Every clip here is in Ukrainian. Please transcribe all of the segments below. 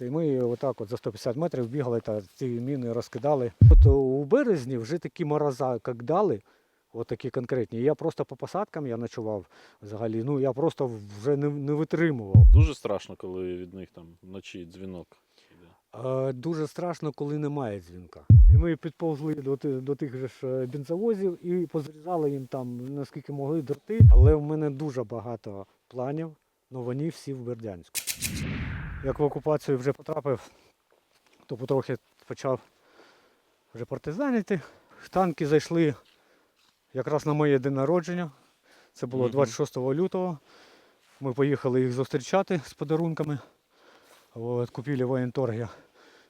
І ми отак от за 150 метрів бігали та ці міни розкидали. От у березні вже такі мороза, як дали, от такі конкретні. Я просто по посадкам я ночував взагалі. Ну я просто вже не, не витримував. Дуже страшно, коли від них там вночі дзвінок. Е, Дуже страшно, коли немає дзвінка. І ми підповзли до, до тих же ж е, бензовозів і позрізали їм там наскільки могли дроти. Але в мене дуже багато планів, але вони всі в Бердянську. Як в окупацію вже потрапив, то потрохи почав вже партизанити. Танки зайшли якраз на моє день народження. Це було 26 лютого. Ми поїхали їх зустрічати з подарунками. От, купили в воєнторгі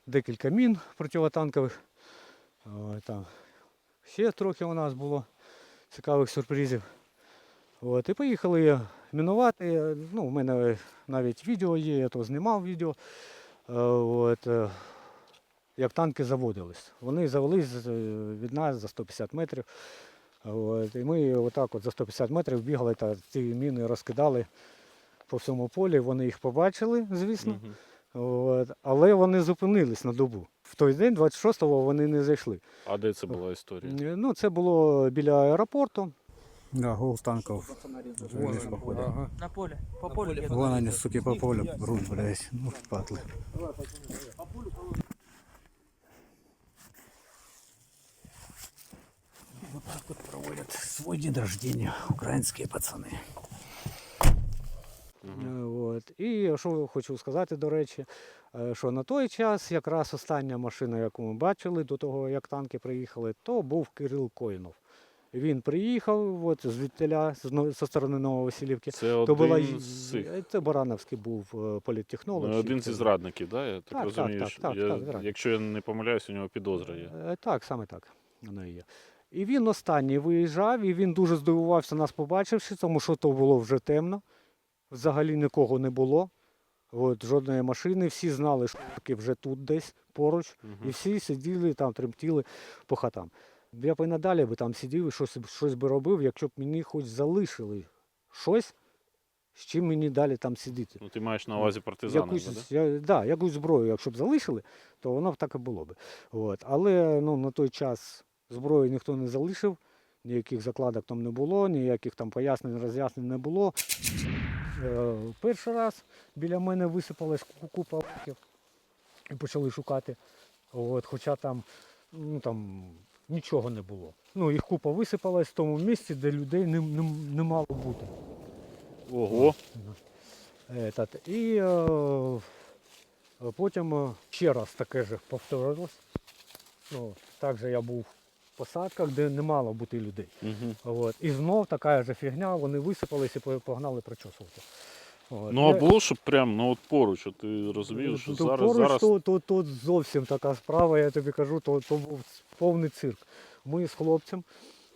декілька мін противотанкових. От, там. Ще трохи у нас було цікавих сюрпризів. От, і поїхали мінувати. Ну, у мене навіть відео є, я то знімав відео. Е, От, е, як танки заводились. Вони завелись від нас за 150 метрів. От, і ми отак от за 150 метрів бігали та ці міни розкидали по всьому полі. Вони їх побачили, звісно. От, але вони зупинились на добу. В той день, 26-го, вони не зайшли. А де це була історія? Е, Ну, це було біля аеропорту. Да, гол танков. Вниз походу. На поле. По полю. бегают. Вон они, суки, по полю брут, блядь. Ну, падлы. Вот так вот проводят свой день рождения украинские пацаны. От. І що хочу сказати, до речі, що на той час якраз остання машина, яку ми бачили до того, як танки приїхали, то був Кирил Коїнов. Він приїхав от, звідтиля, з зі сторони Нововасилівки. Це То один була з цих. це Барановський був е, політтехнолог. Ну, один зі зрадників, да? я так, Так, так, розумію. так, так, я, так, зрадник. якщо я не помиляюсь, у нього підозра є. Е, Так, саме так. Воно і є. І він останній виїжджав, і він дуже здивувався нас побачивши, тому що то було вже темно. Взагалі нікого не було. От, жодної машини, всі знали, що таки вже тут десь поруч. І всі сиділи там, тремтіли по хатам. Я б і надалі би там сидів і щось, щось би робив, якщо б мені хоч залишили щось, з чим мені далі там сидіти. Ну, ти маєш на увазі партизани, Якусь, да? я, да, якусь зброю, якщо б залишили, то воно б так і було б. От. Але ну, на той час зброї ніхто не залишив, ніяких закладок там не було, ніяких там пояснень, роз'яснень не було. Е, перший раз біля мене висипалась ку- купа орків і почали шукати. От, хоча там, ну, там нічого не було. Ну, їх купа висипалась в тому місці, де людей не, не, не мало бути. Ого, Этот, і е, потім е, ще раз таке ж повторилось. Ну, також я був в посадках, де не мало бути людей. угу. От. І знов така ж фігня, вони висипались і погнали причосувати. От. Ну, а було, щоб прям ну, от поруч, от ти розумієш, що то зараз, зараз то, то, то зовсім така справа, я тобі кажу, то, то був повний цирк. Ми з хлопцем.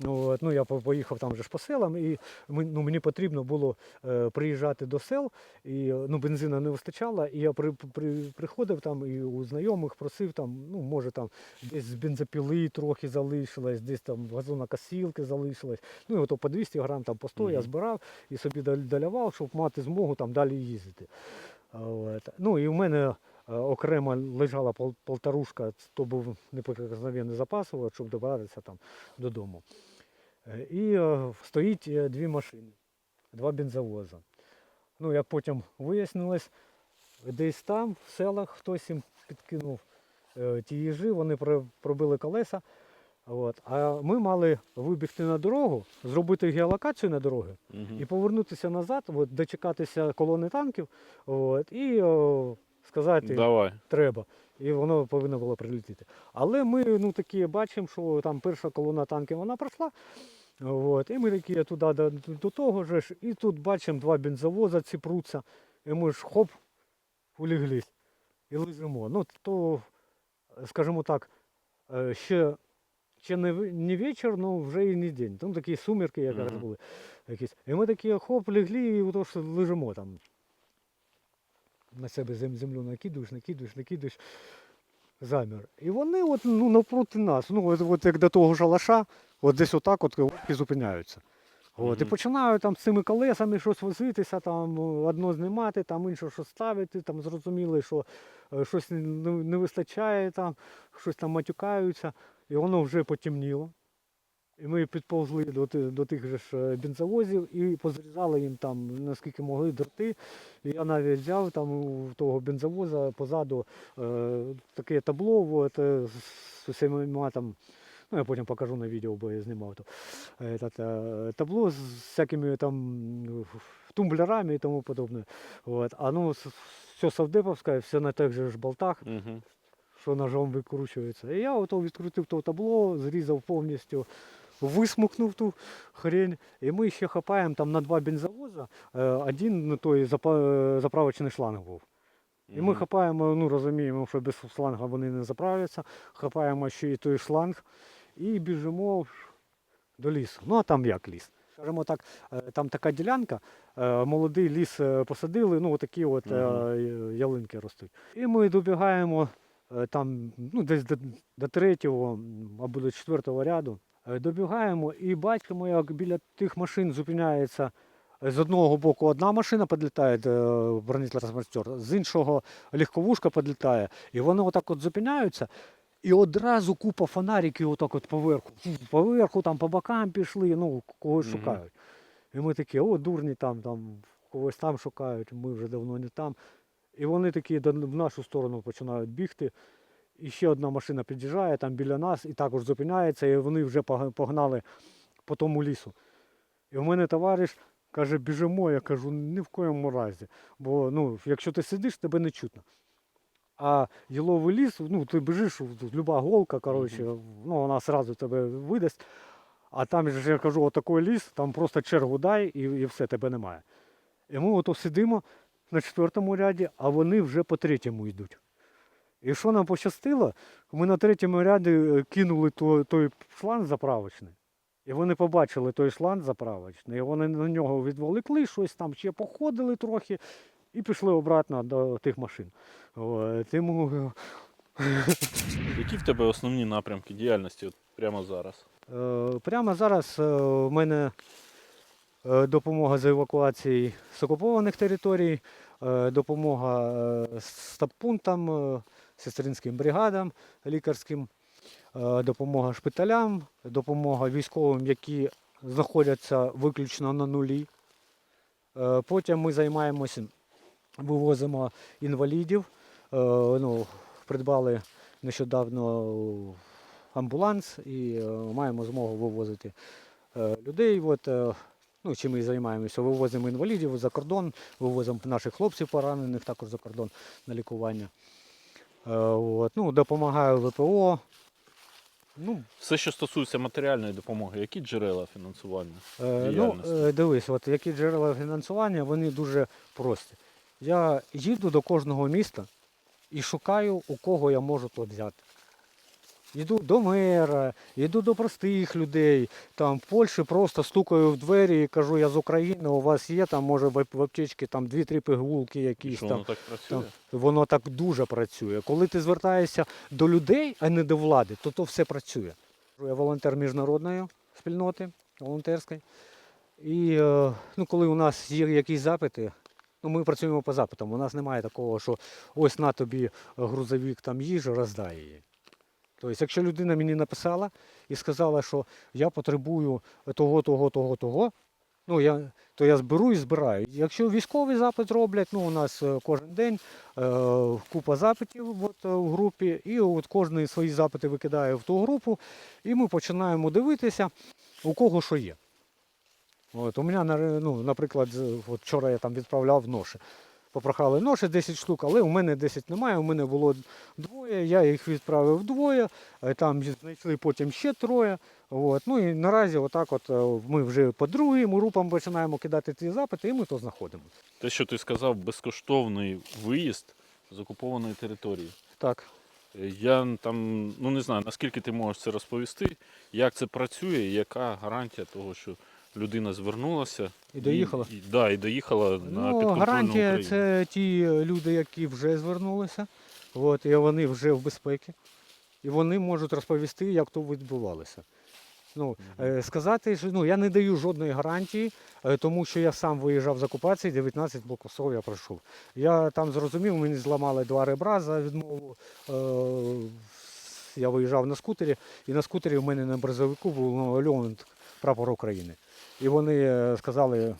От, ну, я поїхав там вже ж по селам, і ми- ну, мені потрібно було е, приїжджати до сел, і ну, бензина не вистачало, і я при, при, приходив там і у знайомих просив, там, ну, може там десь з бензопіли трохи залишилось, десь там газонокосілки залишилось. Ну, і ото по 200 грам там по 100 я збирав і собі долявав, щоб мати змогу там далі їздити. От. Ну і в мене окремо лежала полторушка, то був неприкосновенний запас, щоб добратися там додому. Е, І е, стоїть е, дві машини, два бензовоза. Ну, як потім вияснилось, десь там, в селах, хтось їм підкинув е, ті їжі, вони пробили колеса. От. А ми мали вибігти на дорогу, зробити геолокацію на дороги Мгм. і повернутися назад, от, дочекатися колони танків от, і о, сказати давай. треба. І воно повинно було прилетіти. Але ми ну, такі бачимо, що там перша колона танків вона пройшла. От, і ми такі туди до, до того ж, і тут бачимо два бензовоза ці пруться, і ми ж хоп, улеглись і лежимо. Ну, то, скажімо так, е, ще, ще не, не вечір, ну вже і не день. Там такі сумірки якраз були. Якісь. І ми такі хоп, легли, і ото що лежимо там. На себе землю накидуєш, накидуєш, накидуєш. Замір. І вони от, ну, навпроти нас, ну, от, от як до того шалаша, от десь отак от і зупиняються. От, І Мгм. починаю там з цими колесами щось возитися, там одно знімати, там інше щось ставити, там зрозуміли, що е, щось не, не вистачає, там, щось там матюкаються, і воно вже потемніло. І ми підповзли до, до тих же ж е, бензовозів і позрізали їм там, наскільки могли, дроти. І я навіть взяв там у того бензовоза позаду е, таке табло от, е, з усіма там. Ну, я потім покажу на відео, бо я знімав то. е, та- табло з всякими там тумблерами і тому подобне. От. А ну, все совдеповське, все на тих же ж болтах Угу. що ножом викручується. І я ото відкрутив то табло, зрізав повністю, висмукнув ту хрень. І ми ще хапаємо там на два бензовоза, е, один ну, той заправочний шланг був. І ми хапаємо, ну розуміємо, що без шланга вони не заправляться, хапаємо ще й той шланг і біжимо до лісу. Ну а там як ліс? Скажімо так, е, там така ділянка, е, молодий ліс е, посадили, ну отакі от е, ялинки ростуть. І ми добігаємо е, там ну, десь до, до третього або до четвертого ряду. Е, Добігаємо і бачимо, як біля тих машин зупиняється е, з одного боку одна машина підлітає е, бронетранспортер, з іншого легковушка підлітає. І вони отак от зупиняються. І одразу купа фонариків отак от поверху. Поверху, там по бокам пішли, ну, когось шукають. І ми такі, о, дурні там, там, когось там шукають, ми вже давно не там. І вони такі в нашу сторону починають бігти. І ще одна машина під'їжджає там біля нас і також зупиняється, і вони вже погнали по тому лісу. І в мене товариш каже, біжимо, я кажу, ні в коєму разі. Бо ну, якщо ти сидиш, тебе не чутно. А яловий ліс, ну ти біжиш, тут люба голка, коротше, ну вона одразу тебе видасть. А там же я кажу, отакий ліс, там просто чергу дай і, і все, тебе немає. І ми ото сидимо на четвертому ряді, а вони вже по третьому йдуть. І що нам пощастило, ми на третьому ряді е, кинули той, той шланг заправочний. І вони побачили той шланг заправочний, і вони на нього відволікли, щось там ще походили трохи і пішли обратно до тих машин. Тому Які в тебе основні напрямки діяльності от прямо зараз? Е, Прямо зараз е, в мене е, допомога з евакуації з окупованих територій, е, допомога е, стаб-пунктам, е, сестринським бригадам лікарським, е, допомога шпиталям, допомога військовим, які знаходяться виключно на нулі. Е, Потім ми займаємося, вивозимо інвалідів. Е, Ну, придбали нещодавно амбуланс і маємо змогу вивозити людей. От, ну, чим ми займаємося. Вивозимо інвалідів за кордон, вивозимо наших хлопців поранених також за кордон на лікування. Е, От, ну, допомагаю ВПО. Ну, Все, що стосується матеріальної допомоги, які джерела фінансування? Е, Ну, е, дивись, от які джерела фінансування, вони дуже прості. Я їду до кожного міста і шукаю, у кого я можу тут взяти. Йду до мера, йду до простих людей. Там в Польщі просто стукаю в двері і кажу, я з України, у вас є там, може, в ап- аптечці там дві-три пігулки якісь що там. воно так працює? Там, воно так дуже працює. Коли ти звертаєшся до людей, а не до влади, то то все працює. Я волонтер міжнародної спільноти, волонтерської. І е, ну, коли у нас є якісь запити, ну, ми працюємо по запитам. У нас немає такого, що ось на тобі грузовик там їжі, роздай її. Тобто, якщо людина мені написала і сказала, що я потребую того, того, того, того, ну, я, то я зберу і збираю. Якщо військовий запит роблять, ну у нас е, кожен день е, купа запитів от, е, в групі, і от кожен свої запити викидає в ту групу, і ми починаємо дивитися, у кого що є. От, у мене, ну, наприклад, от вчора я там відправляв ноші. Попрохали ноші 10 штук, але у мене 10 немає, у мене було двоє, я їх відправив вдвоє, е, там знайшли потім ще троє. От. Ну і наразі отак от е, ми вже по другим групам починаємо кидати ці запити, і ми то знаходимо. Те, що ти сказав, безкоштовний виїзд з окупованої території. Так. Е, Я там ну не знаю, наскільки ти можеш це розповісти, як це працює, яка гарантія того, що людина звернулася І доїхала? І, і, да, і доїхала на Ну, підконтрольну гарантія Україну. це ті люди, які вже звернулися, от, і вони вже в безпеці. І вони можуть розповісти, як то відбувалося. Ну, е, сказати, що ну, я не даю жодної гарантії, е, тому що я сам виїжджав з окупації, 19 блокосов я пройшов. Я там зрозумів, мені зламали два ребра за відмову. Е, я виїжджав на скутері, і на скутері в мене на бризовику був намальований прапор України. І вони е, сказали,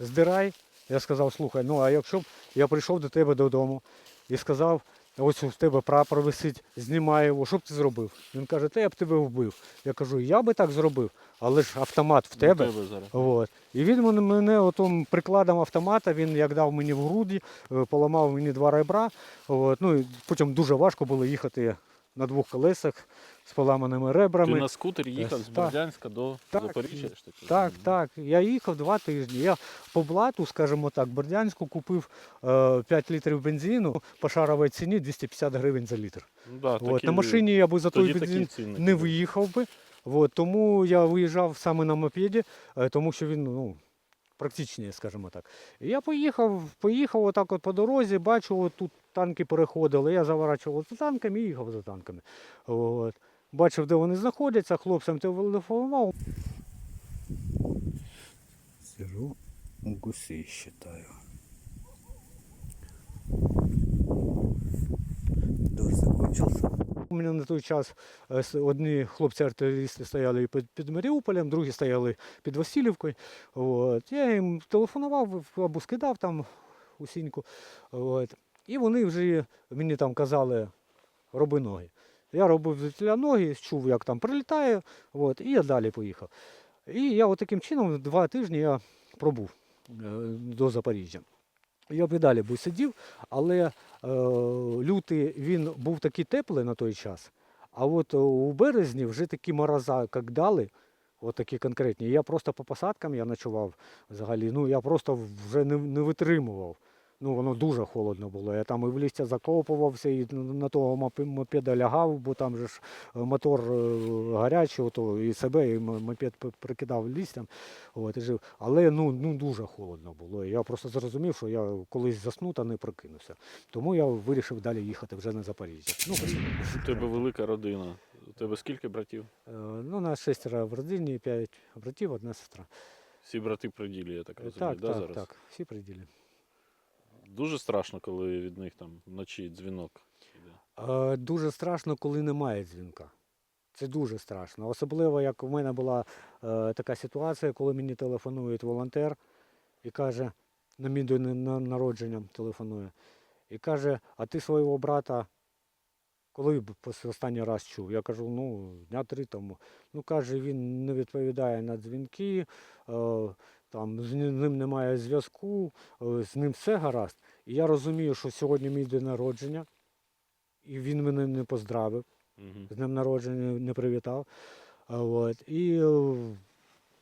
здирай. Я сказав, слухай, ну а якщо б я прийшов до тебе додому і сказав, ось у тебе прапор висить, знімай його, що б ти зробив? Він каже, та я б тебе вбив. Я кажу, я би так зробив, але ж автомат в тебе. тебе зараз. От. І він мене, отом прикладом автомата, він як дав мені в груді, е, поламав мені два ребра. От. Ну, і потім дуже важко було їхати на двох колесах з поламаними ребрами. Ти на скутері їхав з. Бердянська до Так, Запоріжжя? Так, так. Я їхав два тижні. Я по блату, скажімо так, Бердянську купив е, 5 літрів бензину по шаровій ціні 250 гривень за літр. Ну, да, От. такі- На машині я би за той бензин не виїхав би. От. Тому я виїжджав саме на мопеді, е, тому що він ну, практичніше, скажімо так. Я поїхав, поїхав отак от по дорозі, бачу, от тут танки переходили. Я заворачував за танками і їхав за танками. От. Бачив, де вони знаходяться, хлопцям телефонував. Сижу, гусі, считаю. Мене на той час е, одні хлопці-артилерісти стояли під, Маріуполем, другі стояли під Васильівкою. От. Я їм телефонував або скидав там у сіньку. От. І вони вже мені там казали, роби ноги. Я робив звідтіля ноги, чув, як там прилітає, от, і я далі поїхав. І я от таким чином два тижні я пробув е, до Запоріжжя. Я б і далі би сидів, але е, лютий він був такий теплий на той час. А от у березні вже такі мороза, як дали, от такі конкретні. Я просто по посадкам я ночував взагалі. Ну я просто вже не, не витримував. Ну воно дуже холодно було. Я там і в листя закопувався, і на- того мопе- мопеда лягав, бо там же ж е, мотор е, гарячий, ото, і себе, і мопед прикидав листям. От, і жив. Але ну, ну дуже холодно було. Я просто зрозумів, що я колись засну та не прокинуся. Тому я вирішив далі їхати вже на Запоріжжя. Ну. У тебе велика родина. У тебе скільки братів? Е, Ну, нас шестеро в родині, п'ять братів, одна сестра. Всі брати при ділі, я так розумію, Так, да, так, зараз? так, всі при ділі. Дуже страшно, коли від них там вночі дзвінок. Е, Дуже страшно, коли немає дзвінка. Це дуже страшно. Особливо, як у мене була е, така ситуація, коли мені телефонує волонтер і каже, на мій день на- народження телефонує, і каже, а ти свого брата коли останній раз чув? Я кажу, ну, дня три тому. Ну, каже, він не відповідає на дзвінки, е, там, з ним немає зв'язку, з ним все гаразд. І я розумію, що сьогодні мій день народження, і він мене не поздравив, Угу. з днем народження не привітав. От. І е,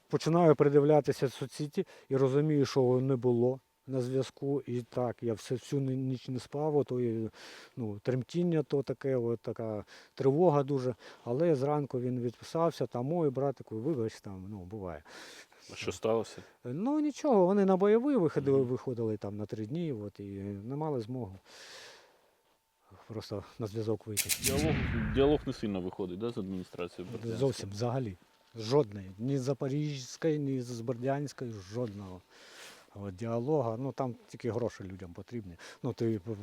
починаю придивлятися соцсеті і розумію, що не було на зв'язку. І так, я всю ніч не спав, ото і, ну, тремтіння то таке, от така тривога дуже. Але зранку він відписався, там, ой, братику, вибач, там, ну, буває. А що сталося? Ну нічого, вони на бойовий виходили, Мгм. виходили там на три дні, от, і не мали змогу просто на зв'язок вийти. Діалог, діалог не сильно виходить, да, з адміністрацією Бердянська? Зовсім взагалі. Жодної. Ні з Запорізької, ні з Бердянської, жодного. От, діалога, ну там тільки гроші людям потрібні. Ну, ти Ну,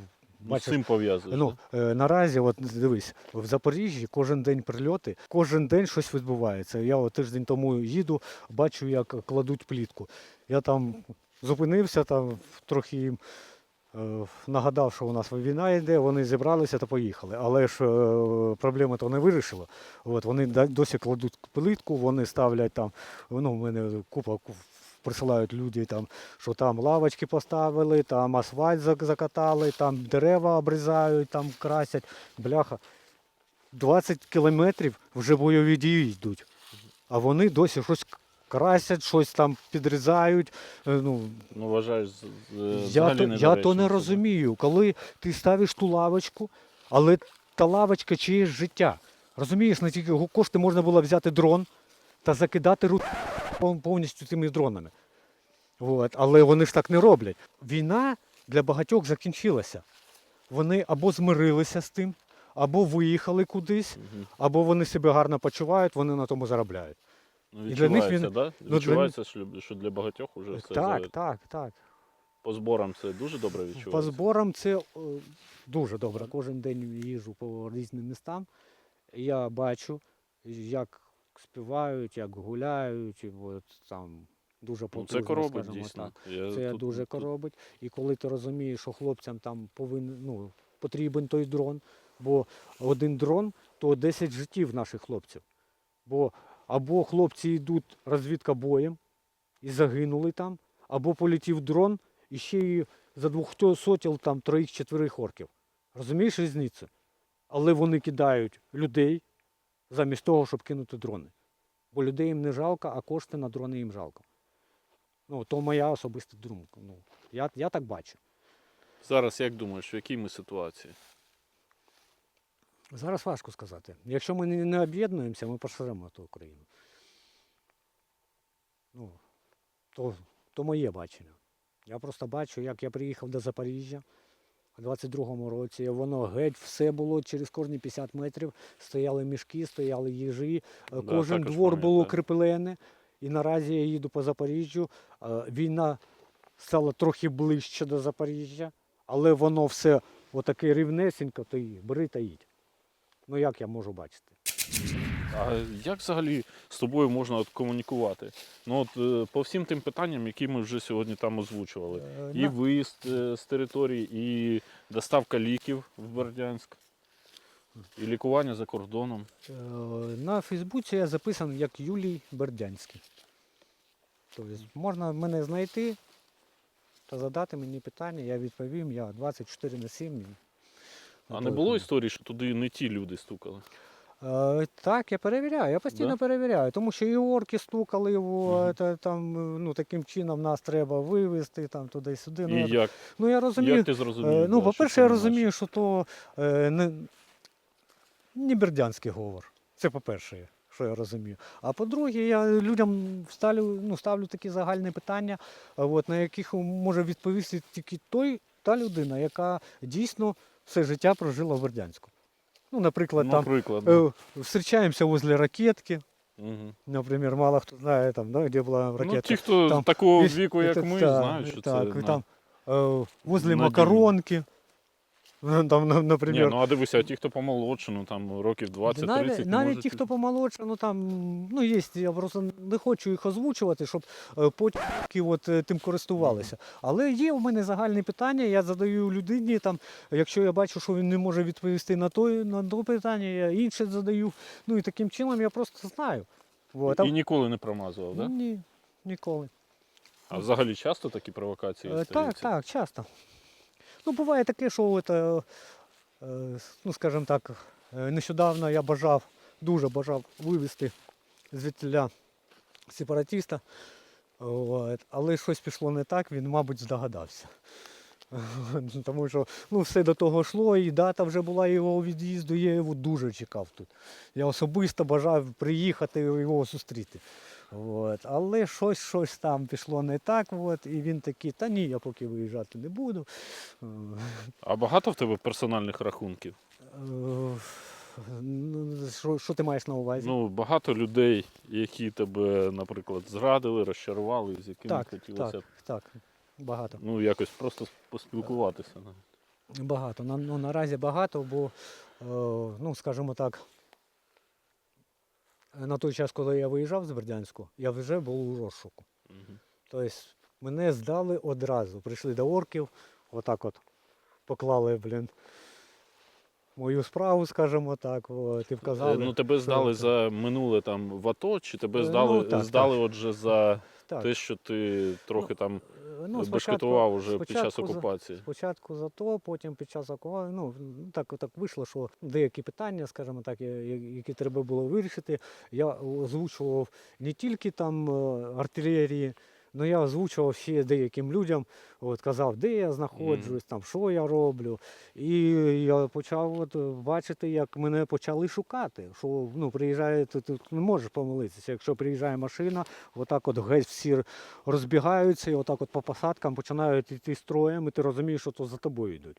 з бачиш, цим пов'язуєш. Ну, е, наразі, от дивись, в Запоріжжі кожен день прильоти, кожен день щось відбувається. Я от тиждень тому їду, бачу, як кладуть плітку. Я там зупинився, там трохи їм е, нагадав, що у нас війна йде, вони зібралися та поїхали. Але ж е, проблеми то не вирішило. От, вони досі кладуть плитку, вони ставлять там, ну, в мене купа ку- присилають люди, там, що там лавочки поставили, там асфальт закатали, там дерева обрізають, там красять. Бляха. 20 кілометрів вже бойові дії йдуть. А вони досі щось красять, щось там підрізають. Е, Ну, Ну, вважаєш, з- я то, я то не розумію, коли ти ставиш ту лавочку, але та лавочка чиєсь життя. Розумієш, на тільки кошти можна було взяти дрон та закидати ру пов- повністю цими дронами. От. Але вони ж так не роблять. Війна для багатьох закінчилася. Вони або змирилися з тим, або виїхали кудись, або вони себе гарно почувають, вони на тому заробляють. Ну, І для них відчувається, він- да? для відчувається, що, що для багатьох вже все так, за- так, так. по зборам це дуже добре відчувається. По зборам це е, дуже добре. Кожен день їжджу по різним містам. Я бачу, як співають, як гуляють, і от там дуже Ну, це коробить скажімо дійсно. так. Я Це тут- дуже тут- коробить. І коли ти розумієш, що хлопцям там повинен, ну, потрібен той дрон, бо один дрон то 10 життів наших хлопців. Бо або хлопці йдуть розвідка боєм і загинули там, або полетів дрон і ще й за двох сотіл там троїх-четверих орків. Розумієш різницю? Але вони кидають людей замість того, щоб кинути дрони. Бо людей їм не жалко, а кошти на дрони їм жалко. Ну, то моя особиста думка. Ну, я, я так бачу. Зараз як думаєш, в якій ми ситуації? Зараз важко сказати. Якщо ми не, не об'єднуємося, ми поширимо ту Україну. Ну, то, то моє бачення. Я просто бачу, як я приїхав до Запоріжжя у 22-му році. Воно геть все було через кожні 50 метрів. Стояли мішки, стояли їжі, е, Да, кожен двор було кріплене. І наразі я їду по Запоріжжю. Е, Війна стала трохи ближче до Запоріжжя, але воно все отаке рівнесенько, то і бери та їдь. Ну як я можу бачити? А як взагалі з тобою можна от комунікувати? Ну от е, по всім тим питанням, які ми вже сьогодні там озвучували. Е, І виїзд е, з території, і доставка ліків в Бердянськ, і лікування за кордоном. На Фейсбуці я записаний як Юлій Бердянський. Тобто можна мене знайти та задати мені питання, я відповім, я 24 на 7. А не було історії, що туди не ті люди стукали? Е, так, я перевіряю, я постійно Да? перевіряю, тому що і орки стукали його, та, там, ну, таким чином нас треба вивезти там, туди-сюди. Ну, як, ну, я розумію, як ти зрозумів? Е, Ну, по-перше, я розумію, що то е, не, не бердянський говор. Це по-перше, що я розумію. А по-друге, я людям ставлю, ну, ставлю такі загальні питання, от, на яких може відповісти тільки той, та людина, яка дійсно все життя прожила в Бердянську. Ну, наприклад, там Наприклад, да. э, встречаємося возле ракетки. Угу. Наприклад, мало хто знає, там, да, де була ракетка. Ну, ті, хто Там такого віку, як ми, та, знають, що так, це. Так, на- там, э, возле на макаронки. Там, на- Ні, наприклад, ну а дивися, а ті, хто помолодше, ну там років 20-30, навіть, навіть можуть ті, хто помолодше, ну там, ну є, я просто не хочу їх озвучувати, щоб е, потім які от, е, тим користувалися. Але є у мене загальні питання, я задаю людині, там, якщо я бачу, що він не може відповісти на то, на то питання, я інше задаю. Ну і таким чином я просто знаю. Вот. І ніколи не промазував, так? Да? Ні, ніколи. А взагалі часто такі провокації? Е, Так, стаються? так, часто. Ну, буває таке, що от, е, е, ну, скажімо так, е, нещодавно я бажав, дуже бажав вивезти звідтіля сепаратиста, от, але щось пішло не так, він, мабуть, здогадався. Тому що ну, все до того йшло, і дата вже була його від'їзду, я його дуже чекав тут. Я особисто бажав приїхати його зустріти. От. Але щось, щось там пішло не так, от, і він такий, та ні, я поки виїжджати не буду. Е, А багато в тебе персональних рахунків? е, Що, що ти маєш на увазі? Ну, багато людей, які тебе, наприклад, зрадили, розчарували, з якими так, хотілося так, так, багато. ну, якось просто поспілкуватися. Багато. На, ну, наразі багато, бо, е, ну, скажімо так, на той час, коли я виїжджав з Бердянську, я вже був у розшуку. Тобто мене здали одразу. Прийшли до орків, отак от поклали, блін, мою справу, скажімо так, от, і Е, вказали. Ну, тебе здали це. за минуле там в АТО, чи тебе Е, здали, ну, так, здали отже за так, те, що ти трохи там е, ну, бешкетував уже під час окупації? Спочатку за то, потім під час окупації, ну так, так вийшло, що деякі питання, скажімо так, які треба було вирішити, я озвучував не тільки там е, артилерії, але я озвучував ще деяким людям, от, казав, де я знаходжусь, там, що я роблю. І я почав от, бачити, як мене почали шукати. Що ну, приїжджає, ти, ти не можеш помилитися. Якщо приїжджає машина, отак от геть всі розбігаються і отак от по посадкам починають йти строєм, і ти розумієш, що то за тобою йдуть.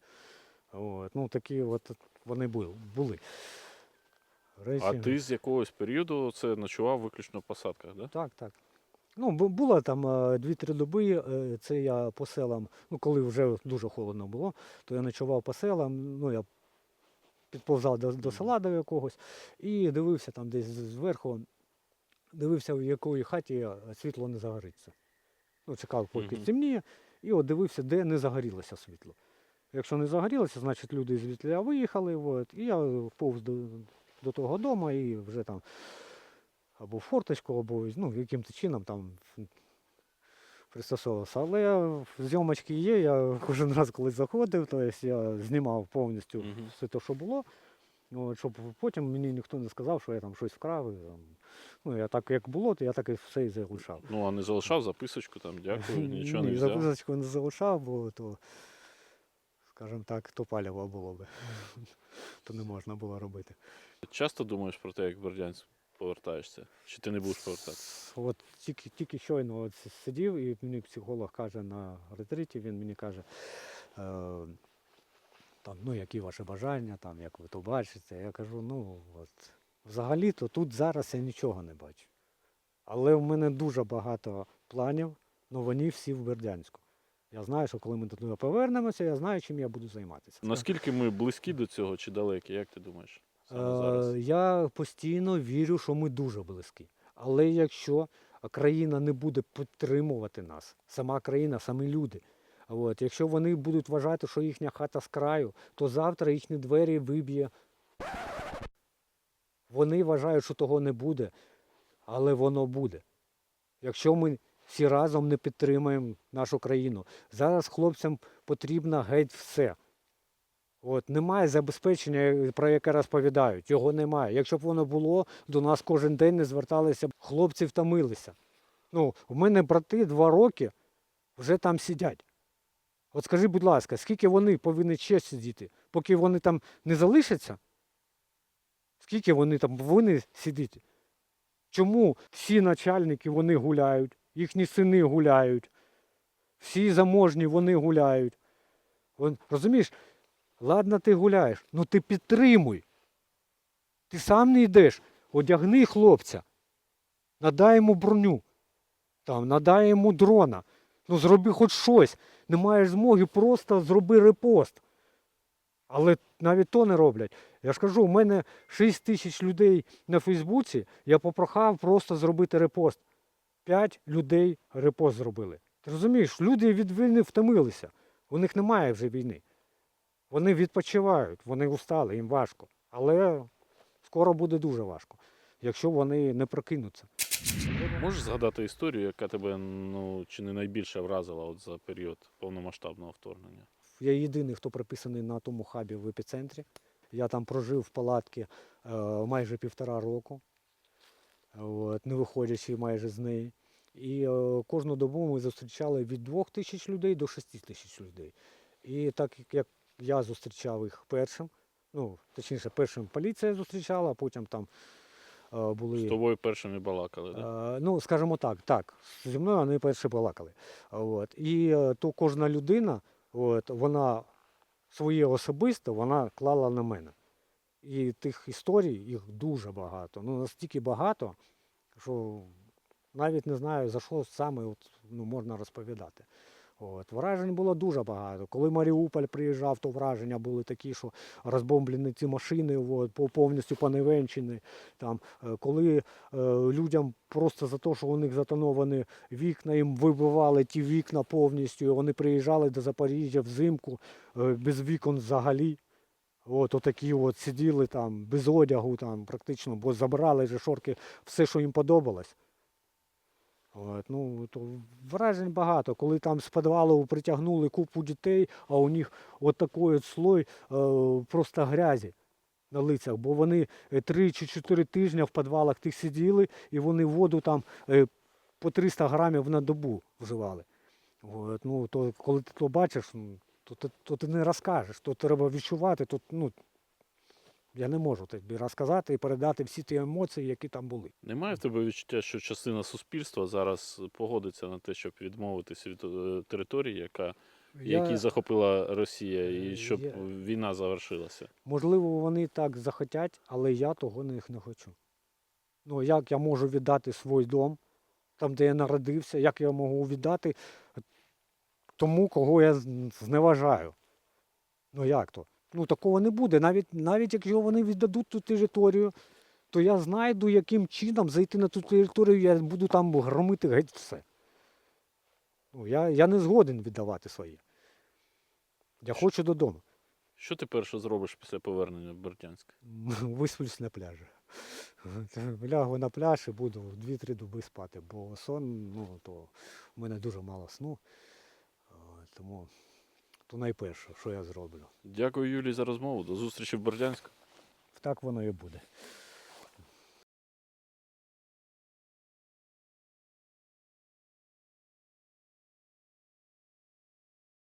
От, ну такі от вони були. були. речі. А ти з якогось періоду це ночував виключно в посадках, да? Так, так. Ну, було там е, дві-три доби, е, це я по селам, ну коли вже дуже холодно було, то я ночував по селам, ну я підповзав до, до села до якогось і дивився там десь зверху, дивився, в якої хаті е, світло не загориться. Ну, чекав, поки темніє, і от дивився, де не загорілося світло. Якщо не загорілося, значить люди звідти виїхали, от, і я повз до, до того дому і вже там або в форточку, або ну, яким-то чином там пристосовувався. Але зйомочки є, я кожен раз, коли заходив, то есть я знімав повністю Мгм. все те, що було. От, щоб потім мені ніхто не сказав, що я там щось вкрав. Там, ну, я так як було, то я так і все і залишав. Ну, а не залишав записочку там, дякую, нічого не Ні, взяв. записочку не залишав, бо то, скажімо так, то паліво було би. то не можна було робити. Часто думаєш про те, як Бердянськ повертаєшся? Чи ти не будеш повертатися? От тільки, тільки щойно от сидів, і мені психолог каже на ретриті, він мені каже, е, там, ну, які ваші бажання, там, як ви то бачите. Я кажу, ну от, взагалі-то тут зараз я нічого не бачу. Але в мене дуже багато планів, але вони всі в Бердянську. Я знаю, що коли ми до туди повернемося, я знаю, чим я буду займатися. Наскільки ми близькі до цього чи далекі? Як ти думаєш? Саме Е, зараз? Я постійно вірю, що ми дуже близькі. Але якщо країна не буде підтримувати нас, сама країна, самі люди. От, якщо вони будуть вважати, що їхня хата з краю, то завтра їхні двері виб'є. Вони вважають, що того не буде, але воно буде. Якщо ми всі разом не підтримаємо нашу країну. Зараз хлопцям потрібно геть все. От, немає забезпечення, про яке розповідають. Його немає. Якщо б воно було, до нас кожен день не зверталися, б, хлопці втомилися. Ну, у мене брати два роки вже там сидять. От скажи, будь ласка, скільки вони повинні ще сидіти, поки вони там не залишаться? Скільки вони там повинні сидіти? Чому всі начальники вони гуляють, їхні сини гуляють, всі заможні вони гуляють? Розумієш, Ладно, ти гуляєш, ну ти підтримуй. Ти сам не йдеш, одягни хлопця, надай йому броню, там, надай йому дрона. Ну зроби хоч щось. Не маєш змоги, просто зроби репост. Але навіть то не роблять. Я ж кажу, у мене 6 тисяч людей на Фейсбуці, я попрохав просто зробити репост. П'ять людей репост зробили. Ти розумієш, люди від війни втомилися. У них немає вже війни. Вони відпочивають, вони устали, їм важко. Але скоро буде дуже важко, якщо вони не прокинуться. Можеш згадати історію, яка тебе ну, чи не найбільше вразила от за період повномасштабного вторгнення? Я єдиний, хто приписаний на тому хабі в епіцентрі. Я там прожив в палатці е, майже півтора року, от, не виходячи майже з неї. І е, кожну добу ми зустрічали від 2 тисяч людей до 6 тисяч людей. І так як я зустрічав їх першим, ну, точніше, першим поліція зустрічала, а потім там е, були. З тобою першими балакали, да? Е, Ну, скажімо так, так. Зі мною вони перші балакали. От. І е, то кожна людина, от, вона своє особисте, вона клала на мене. І тих історій, їх дуже багато. Ну, настільки багато, що навіть не знаю, за що саме от, ну, можна розповідати. От. Вражень було дуже багато. Коли Маріуполь приїжджав, то враження були такі, що розбомблені ці машини от, повністю поневенчені. Там, е, коли е, людям просто за те, що у них затоновані вікна, їм вибивали ті вікна повністю, вони приїжджали до Запоріжжя взимку е, без вікон взагалі. От отакі от сиділи там без одягу, там практично, бо забрали же шорки все, що їм подобалось. От, ну, то вражень багато, коли там з підвалу притягнули купу дітей, а у них от такий от слой е, просто грязі на лицях, бо вони е, три чи чотири тижні в підвалах тих сиділи, і вони воду там е, по 300 грамів на добу вживали. От, ну, то, коли ти то бачиш, ну, то, то, то ти не розкажеш, то треба відчувати, то, ну, я не можу тобі розказати і передати всі ті емоції, які там були. Немає в тебе відчуття, що частина суспільства зараз погодиться на те, щоб відмовитися від е, території, яка Я- які захопила Росія, і Е, щоб я- війна завершилася. Можливо, вони так захотять, але я того не, не хочу. Ну, як я можу віддати свій дом, там, де я народився, як я можу віддати тому, кого я зневажаю? Ну як то? Ну такого не буде. Навіть, навіть якщо вони віддадуть ту територію, то я знайду, яким чином зайти на ту територію, я буду там громити геть все. Ну, я, я не згоден віддавати своє. Я хочу додому. Що ти перше зробиш після повернення в Бердянськ? Висплюсь на пляжі. Лягу на пляж і буду 2-3 доби спати, бо сон, ну, то в мене дуже мало сну. Тому то найперше, що я зроблю. Дякую, Юлій, за розмову. До зустрічі в Бердянську. Так воно і буде.